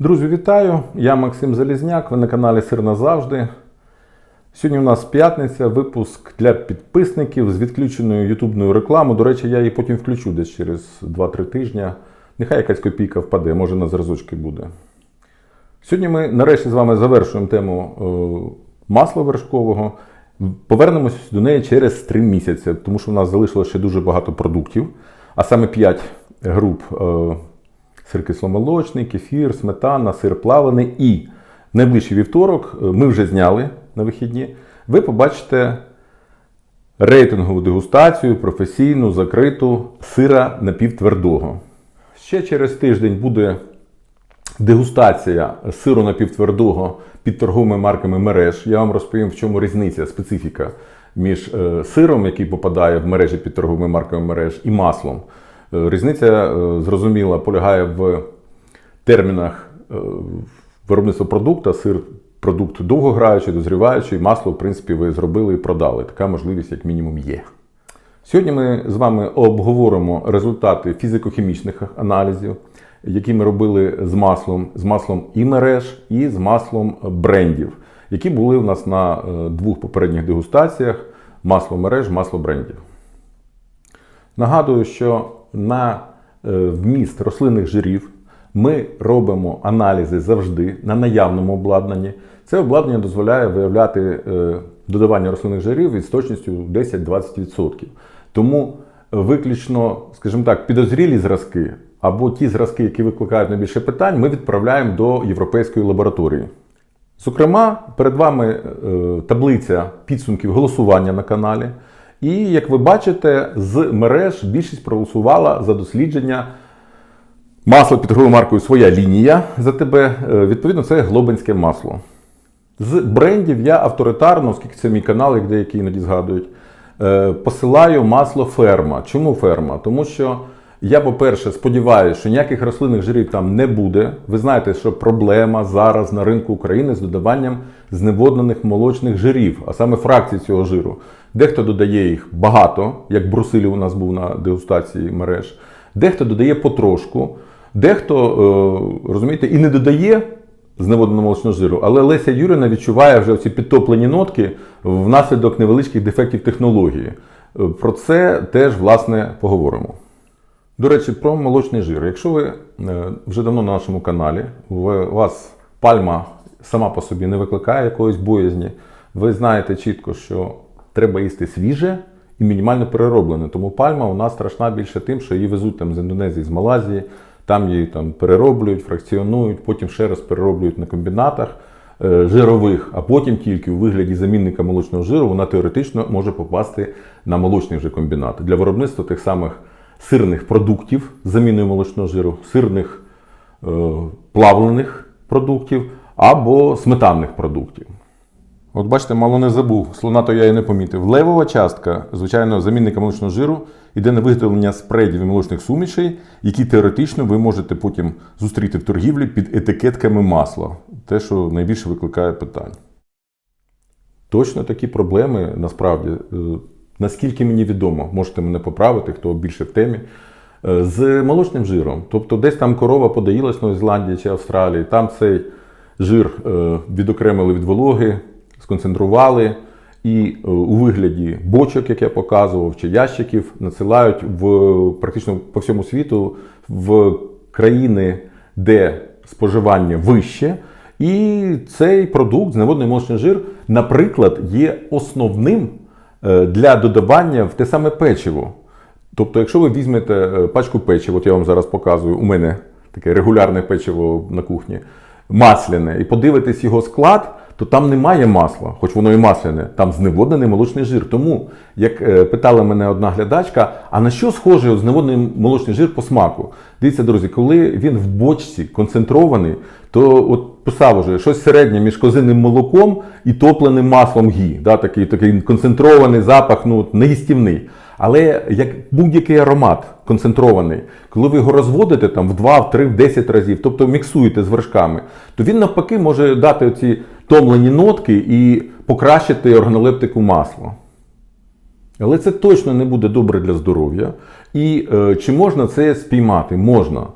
Друзі, вітаю! Я Максим Залізняк, ви на каналі Сир назавжди. Сьогодні у нас п'ятниця, випуск для підписників з відключеною ютубною рекламою. До речі, я її потім включу десь через 2-3 тижні. Нехай якась копійка впаде, може на зразочки буде. Сьогодні ми нарешті з вами завершуємо тему е, масла вершкового. Повернемось до неї через 3 місяці, тому що в нас залишилося ще дуже багато продуктів, а саме 5 груп. Сир кисломолочний, кефір, сметана, сир плавлений. І найближчий вівторок е, ми вже зняли на вихідні. Ви побачите рейтингову дегустацію, професійну, закриту сира напівтвердого. Ще через тиждень буде дегустація сиру напівтвердого під торговими марками мереж. Я вам розповім, в чому різниця, специфіка між е, сиром, який попадає в мережі під торговими марками мереж, і маслом. Е, Різниця е, зрозуміла полягає в термінах е, виробництва продукту, сир продукт довгограючий, дозріваючий, масло, в принципі, ви зробили і продали. Така можливість, як мінімум, є. Сьогодні ми з вами обговоримо результати фізико-хімічних аналізів, які ми робили з маслом, з маслом і мереж, і з маслом брендів, які були у нас на двох попередніх дегустаціях: масло мереж, масло брендів. Нагадую, що на е, вміст рослинних жирів ми робимо аналізи завжди на наявному обладнанні. Це обладнання дозволяє виявляти е, додавання рослинних жирів із точністю 10-20%. Тому виключно, скажімо так, підозрілі зразки або ті зразки, які викликають найбільше питань, ми відправляємо до європейської лабораторії. Зокрема, перед вами е, таблиця підсумків голосування на каналі. І як ви бачите, з мереж більшість проголосувала за дослідження масла під торговою маркою Своя лінія за тебе. Е, Відповідно, це глобинське масло. З брендів я авторитарно, оскільки це мій канал, як деякі іноді згадують, е, посилаю масло ферма. Чому ферма? Тому що я, по-перше, сподіваюся, що ніяких рослинних жирів там не буде. Ви знаєте, що проблема зараз на ринку України з додаванням зневоднених молочних жирів, а саме фракцій цього жиру. Дехто додає їх багато, як брусилів у нас був на дегустації мереж, дехто додає потрошку, дехто, е, розумієте, і не додає зневодненого молочного жиру, але Леся Юрина відчуває вже ці підтоплені нотки внаслідок невеличких дефектів технології. Е, Про це теж, власне, поговоримо. До речі, про молочний жир. Якщо ви е, вже давно на нашому каналі, у вас пальма сама по собі не викликає якоїсь боязні, ви знаєте чітко, що треба їсти свіже і мінімально перероблене. Тому пальма у нас страшна більше тим, що її везуть там з Індонезії, з Малайзії, там її там перероблюють, фракціонують, потім ще раз перероблюють на комбінатах е, жирових, а потім тільки у вигляді замінника молочного жиру вона теоретично може попасти на молочний вже комбінат для виробництва тих самих сирних продуктів з заміною молочного жиру, сирних е, плавлених продуктів або сметанних продуктів. От бачите, мало не забув, слона то я і не помітив. Левова частка, звичайно, замінника молочного жиру йде на виготовлення спредів і молочних сумішей, які теоретично ви можете потім зустріти в торгівлі під етикетками масла. Те, що найбільше викликає питань. Точно такі проблеми насправді, е, наскільки мені відомо, можете мене поправити, хто більше в темі. е, З молочним жиром. Тобто десь там корова подаїлась в Новій Зеландії чи Австралії, там цей жир е, відокремили від вологи, сконцентрували і е, у вигляді бочок, як я показував, чи ящиків надсилають в практично по всьому світу в країни, де споживання вище. І цей продукт, зневодний молочний жир, наприклад, є основним е, для додавання в те саме печиво. Тобто, якщо ви візьмете е, пачку печива, от я вам зараз показую, у мене таке регулярне печиво на кухні, масляне, і подивитесь його склад, то там немає масла, хоч воно і масляне, там зневоднений молочний жир. Тому, як е, питала мене одна глядачка, а на що схожий от зневоднений молочний жир по смаку? Дивіться, друзі, коли він в бочці концентрований, то от писав уже щось середнє між козиним молоком і топленим маслом гі. Да, такий, такий концентрований запах, ну, неїстівний. Але як будь-який аромат концентрований, коли ви його розводите там в 2, в 3, в 10 разів, тобто міксуєте з вершками, то він навпаки може дати оці томлені нотки і покращити органолептику масла. Але це точно не буде добре для здоров'я. І е, чи можна це спіймати? Можна.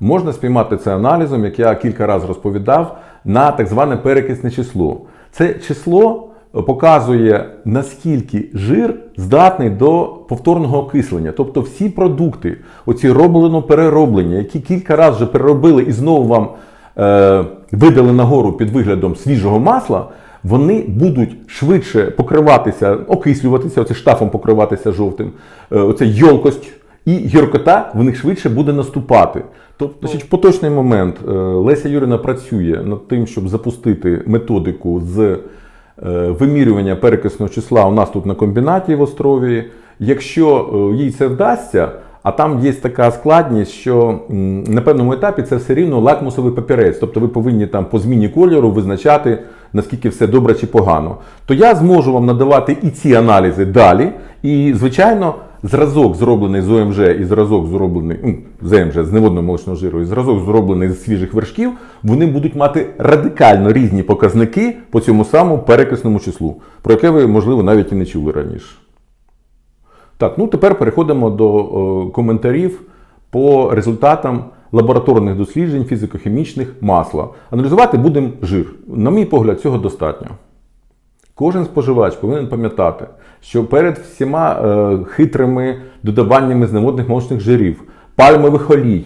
Можна спіймати це аналізом, як я кілька разів розповідав, на так зване перекисне число. Це число показує, наскільки жир здатний до повторного окислення. Тобто всі продукти, оці роблено перероблення, які кілька разів вже переробили і знову вам е, видали нагору під виглядом свіжого масла, вони будуть швидше покриватися, окислюватися, оце штафом покриватися жовтим, е, оце йолкость і гіркота в них швидше буде наступати. Тобто, значить, в поточний момент е, Леся Юрина працює над тим, щоб запустити методику з вимірювання перекисного числа у нас тут на комбінаті в Острові. Якщо е, їй це вдасться, а там є така складність, що на певному етапі це все рівно лакмусовий папірець. Тобто ви повинні там по зміні кольору визначати, наскільки все добре чи погано. То я зможу вам надавати і ці аналізи далі. І, звичайно, зразок зроблений з ОМЖ і зразок зроблений ну, з ОМЖ, з неводного молочного жиру, і зразок зроблений з свіжих вершків, вони будуть мати радикально різні показники по цьому самому перекисному числу, про яке ви, можливо, навіть і не чули раніше. Так, ну тепер переходимо до е, коментарів по результатам лабораторних досліджень фізико-хімічних масла. Аналізувати будемо жир. На мій погляд, цього достатньо. Кожен споживач повинен пам'ятати, що перед всіма е, хитрими додаваннями зневодних молочних жирів, пальмових олій,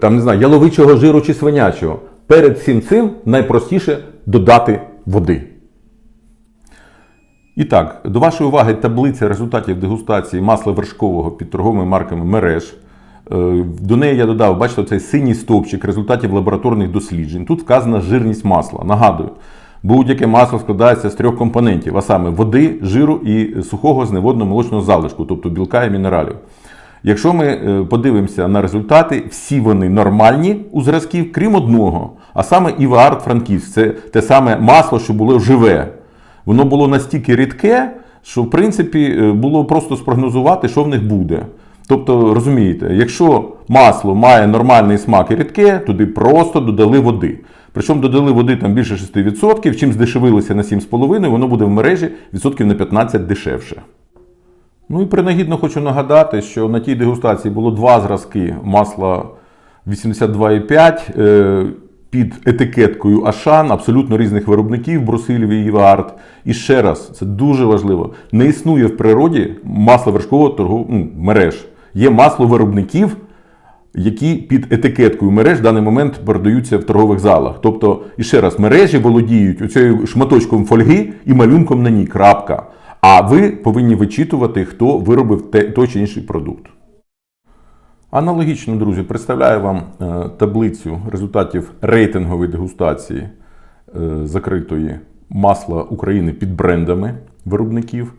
там не знаю, яловичого жиру чи свинячого, перед всім цим найпростіше додати води. І так, до вашої уваги таблиця результатів дегустації масла вершкового під торговими марками мереж. Е, До неї я додав, бачите, цей синій стовпчик результатів лабораторних досліджень. Тут вказана жирність масла. Нагадую, будь-яке масло складається з трьох компонентів, а саме води, жиру і сухого зневодного молочного залишку, тобто білка і мінералів. Якщо ми е, подивимося на результати, всі вони нормальні у зразків, крім одного, а саме Іваарт Франківськ. Це те саме масло, що було живе. Воно було настільки рідке, що в принципі е, було просто спрогнозувати, що в них буде. Тобто, розумієте, якщо масло має нормальний смак і рідке, туди просто додали води. Причому додали води там більше 6%, чим здешевилося на 7,5%, воно буде в мережі відсотків на 15 дешевше. Ну і принагідно хочу нагадати, що на тій дегустації було два зразки масла 82,5 е, під етикеткою Ашан, абсолютно різних виробників Брусилів і Іваарт. І ще раз, це дуже важливо. Не існує в природі масла вершкового торгов... ну, мереж. Є масло виробників, які під етикеткою мереж в даний момент продаються в торгових залах. Тобто, і ще раз, мережі володіють оцею шматочком фольги і малюнком на ній. Крапка. А ви повинні вичитувати, хто виробив те- той чи інший продукт. Аналогічно, друзі, представляю вам е, таблицю результатів рейтингової дегустації е, закритої масла України під брендами виробників.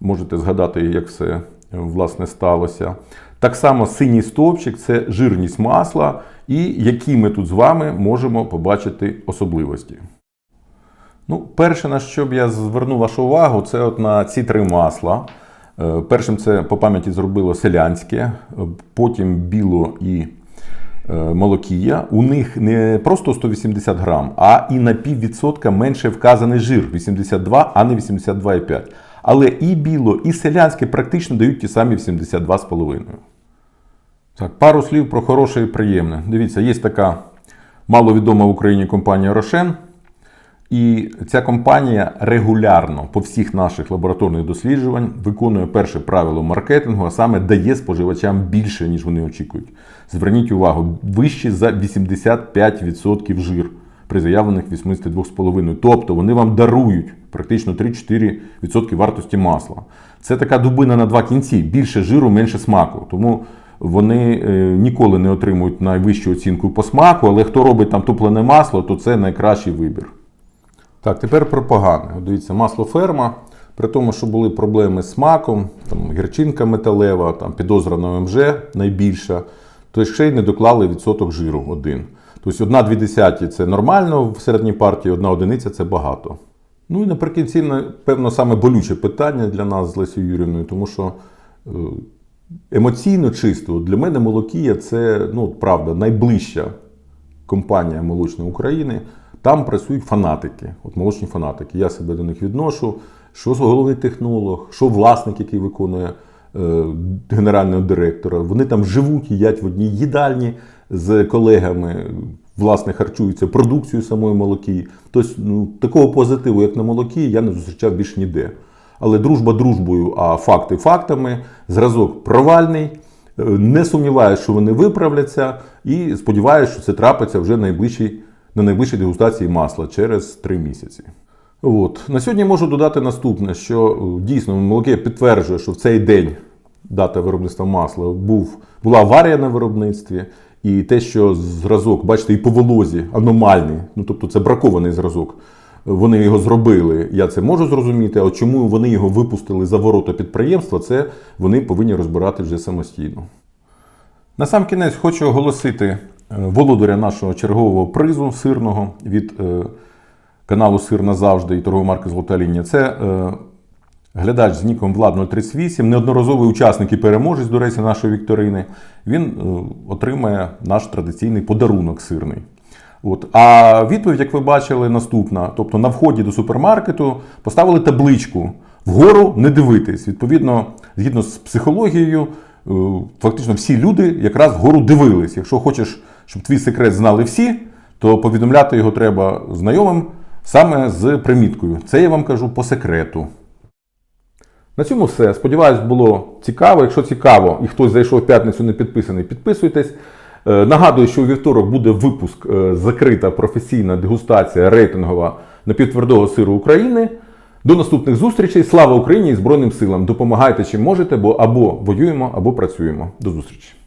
Можете згадати, як все власне сталося. Так само синій стовпчик це жирність масла, і які ми тут з вами можемо побачити особливості. Ну, перше, на що б я звернув вашу увагу, це от на ці три масла. Е, Першим це по пам'яті зробило селянське, е, потім біло і е, молокія. У них не просто 180 грам, а і на піввідсотка менше вказаний жир 82, а не 82,5. Але і біло, і селянське практично дають ті самі 82,5. Так, пару слів про хороше і приємне. Дивіться, є така маловідома в Україні компанія Рошен. І ця компанія регулярно по всіх наших лабораторних досліджувань виконує перше правило маркетингу, а саме дає споживачам більше, ніж вони очікують. Зверніть увагу, вище за 85% жир при заявлених 82,5%. Тобто вони вам дарують практично 3-4% вартості масла. Це така дубина на два кінці: більше жиру, менше смаку. Тому вони е, ніколи не отримують найвищу оцінку по смаку, але хто робить там топлене масло, то це найкращий вибір. Так, тепер про погане. Дивіться, масло ферма. При тому, що були проблеми з смаком, там гірчинка металева, там підозра на ОМЖ найбільша, то ще й не доклали відсоток жиру один. Тобто одна-дві десяті це нормально в середній партії, одна одиниця це багато. Ну і наприкінці, напевно, саме болюче питання для нас з Лесією Юрівною, тому що е, емоційно чисто для мене Молокія це ну, правда найближча компанія молочна України. Там працюють фанатики, от молочні фанатики. Я себе до них відношу. Що головний технолог, що власник, який виконує е, генерального директора. Вони там живуть, їдять в одній їдальні, з колегами власне харчуються продукцією самої молоки. Тобто ну, такого позитиву, як на молокі, я не зустрічав більш ніде. Але дружба дружбою, а факти фактами, зразок провальний. Е, Не сумніваюся, що вони виправляться, і сподіваюся, що це трапиться вже найближчій, на найближчій дегустації масла через три місяці. От. На сьогодні можу додати наступне, що е, дійсно молоке підтверджує, що в цей день дата виробництва масла був, була аварія на виробництві, і те, що зразок, бачите, і по волозі аномальний, ну тобто це бракований зразок. Вони його зробили, я це можу зрозуміти. А чому вони його випустили за ворота підприємства, це вони повинні розбирати вже самостійно. На сам кінець хочу оголосити е, володаря нашого чергового призу сирного від е, каналу Сир назавжди і торгової марки Золота лінія. Це е, глядач з ніком Влад 038, неодноразовий учасник і переможець, до речі, нашої вікторини. Він е, отримає наш традиційний подарунок сирний. От. А відповідь, як ви бачили, наступна. Тобто на вході до супермаркету поставили табличку вгору не дивитись. Відповідно, згідно з психологією, е, фактично всі люди якраз вгору дивились. Якщо хочеш, щоб твій секрет знали всі, то повідомляти його треба знайомим саме з приміткою. Це я вам кажу по секрету. На цьому все. Сподіваюсь, було цікаво. Якщо цікаво і хтось зайшов в п'ятницю не підписаний, підписуйтесь. Е, Нагадую, що у вівторок буде випуск е, закрита професійна дегустація рейтингова напівтвердого сиру України. До наступних зустрічей. Слава Україні і Збройним силам! Допомагайте чим можете, бо або воюємо, або працюємо. До зустрічі!